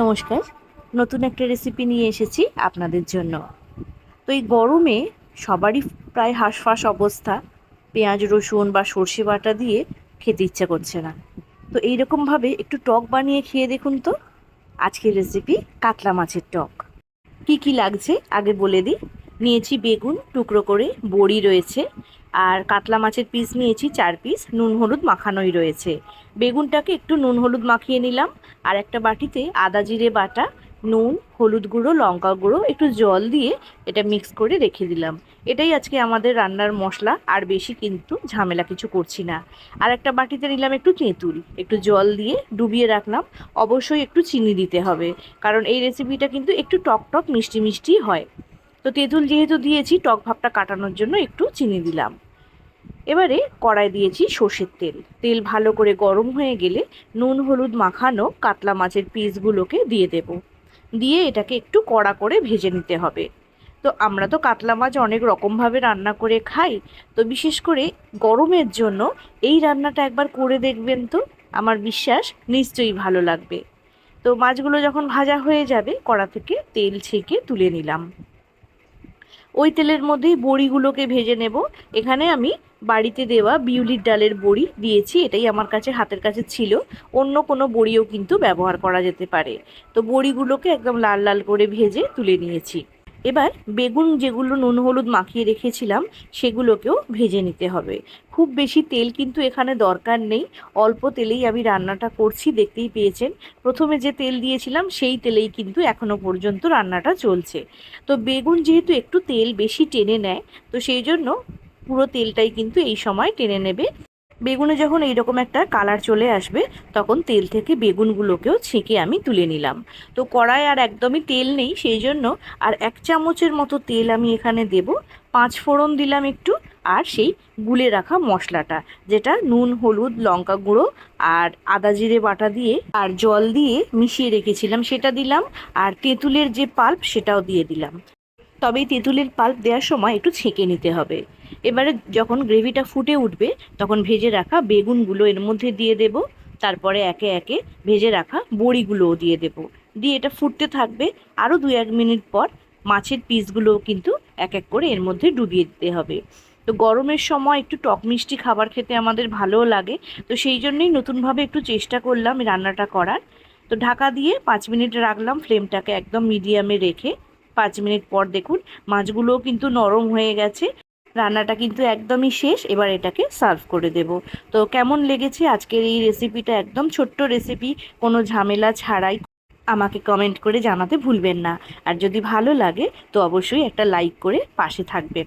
নমস্কার। নতুন একটা রেসিপি নিয়ে এসেছি আপনাদের জন্য। তো এই গরমে সবারই প্রায় হাঁসফাঁস অবস্থা। পেঁয়াজ, রসুন বা সর্ষে বাটা দিয়ে খেতে ইচ্ছা করছে না। তো এইরকমভাবে একটু টক বানিয়ে খেয়ে দেখুন তো। আজকের রেসিপি কাতলা মাছের টক। কি কি লাগছে আগে বলে দিই। নিয়েছি বেগুন, টুকরো করে বড়ি রয়েছে। আর কাতলা মাছের পিস নিয়েছি চার পিস নুন হলুদ মাখানোই রয়েছে। বেগুনটাকে একটু নুন হলুদ মাখিয়ে নিলাম, আর একটা বাটিতে আদা জিরে বাটা, নুন, হলুদ গুঁড়ো, লঙ্কা গুঁড়ো, একটু জল দিয়ে এটা মিক্স করে রেখে দিলাম। এটাই আজকে আমাদের রান্নার মশলা, আর বেশি কিন্তু ঝামেলা কিছু করছি না। আর একটা বাটিতে নিলাম একটু তেঁতুল, একটু জল দিয়ে ডুবিয়ে রাখলাম, অবশ্যই একটু চিনি দিতে হবে, কারণ এই রেসিপিটা কিন্তু একটু টক টক, মিষ্টি মিষ্টি হয়। তো তেঁতুল যেহেতু দিয়েছি, টক ভাবটা কাটানোর জন্য একটু চিনি দিলাম। এবারে কড়াই দিয়েছি সর্ষের তেল। তেল ভালো করে গরম হয়ে গেলে নুন, হলুদ মাখানো কাতলা মাছের পিসগুলোকে দিয়ে দেব। দিয়ে এটাকে একটু কড়া করে ভেজে নিতে হবে। তো আমরা তো কাতলা মাছ অনেক রকমভাবে রান্না করে খাই, তো বিশেষ করে গরমের জন্য এই রান্নাটা একবার করে দেখবেন তো, আমার বিশ্বাস নিশ্চয়ই ভালো লাগবে। তো মাছগুলো যখন ভাজা হয়ে যাবে, কড়া থেকে তেল ছেঁকে তুলে নিলাম। ওই তেলের মধ্যেই বড়িগুলোকে ভেজে নেব। এখানে আমি বাড়িতে দেওয়া বিউলির ডালের বড়ি দিয়েছি, এটাই আমার কাছে হাতের কাছে ছিল। অন্য কোনো বড়িও কিন্তু ব্যবহার করা যেতে পারে। তো বড়িগুলোকে একদম লাল লাল করে ভেজে তুলে নিয়েছি। এবার বেগুন যেগুলো নুন হলুদ মাখিয়ে রেখেছিলাম, সেগুলোকেও ভেজে নিতে হবে। খুব বেশি তেল কিন্তু এখানে দরকার নেই। অল্প তেলেই আমি রান্নাটা করছি, দেখতেই পেয়েছেন। প্রথমে যে তেল দিয়েছিলাম, সেই তেলেই কিন্তু এখনও পর্যন্ত রান্নাটা চলছে। তো বেগুন যেহেতু একটু তেল বেশি টেনে নেয়, তো সেই জন্য পুরো তেলটাই কিন্তু এই সময় টেনে নেবে। বেগুনে যখন এইরকম একটা কালার চলে আসবে, তখন তেল থেকে বেগুনগুলোকেও ছেঁকে আমি তুলে নিলাম। তো কড়াই আর একদমই তেল নেই, সেই জন্য আর এক চামচের মতো তেল আমি এখানে দেব। পাঁচ ফোড়ন দিলাম একটু, আর সেই গুলে রাখা মশলাটা, যেটা নুন, হলুদ, লঙ্কা গুঁড়ো আর আদা জিরে বাটা দিয়ে আর জল দিয়ে মিশিয়ে রেখেছিলাম, সেটা দিলাম। আর তেঁতুলের যে পাল্প, সেটাও দিয়ে দিলাম। তবে তেঁতুলের পাল্প দেওয়ার সময় একটু ছেঁকে নিতে হবে। এবারে যখন গ্রেভিটা ফুটে উঠবে, তখন ভেজে রাখা বেগুনগুলো এর মধ্যে দিয়ে দেব। তারপরে একে একে ভেজে রাখা বড়িগুলোও দিয়ে দেব। দিয়ে এটা ফুটতে থাকবে আরও দু এক মিনিট পর। মাছের পিসগুলোও কিন্তু এক এক করে এর মধ্যে ডুবিয়ে দিতে হবে। তো গরমের সময় একটু টক মিষ্টি খাবার খেতে আমাদের ভালোও লাগে। তো সেই জন্যই নতুনভাবে একটু চেষ্টা করলাম রান্নাটা করার। তো ঢাকা দিয়ে পাঁচ মিনিট রাখলাম ফ্লেমটাকে একদম মিডিয়ামে রেখে। পাঁচ মিনিট পর দেখুন, মাছগুলোও কিন্তু নরম হয়ে গেছে। রান্নাটা কিন্তু একদমই শেষ, এবার এটাকে সার্ভ করে দেব। তো কেমন লেগেছে আজকের এই রেসিপিটা একদম ছোট্ট রেসিপি কোনো ঝামেলা ছাড়াই আমাকে কমেন্ট করে জানাতে ভুলবেন না। আর যদি ভালো লাগে, তো অবশ্যই একটা লাইক করে পাশে থাকবেন।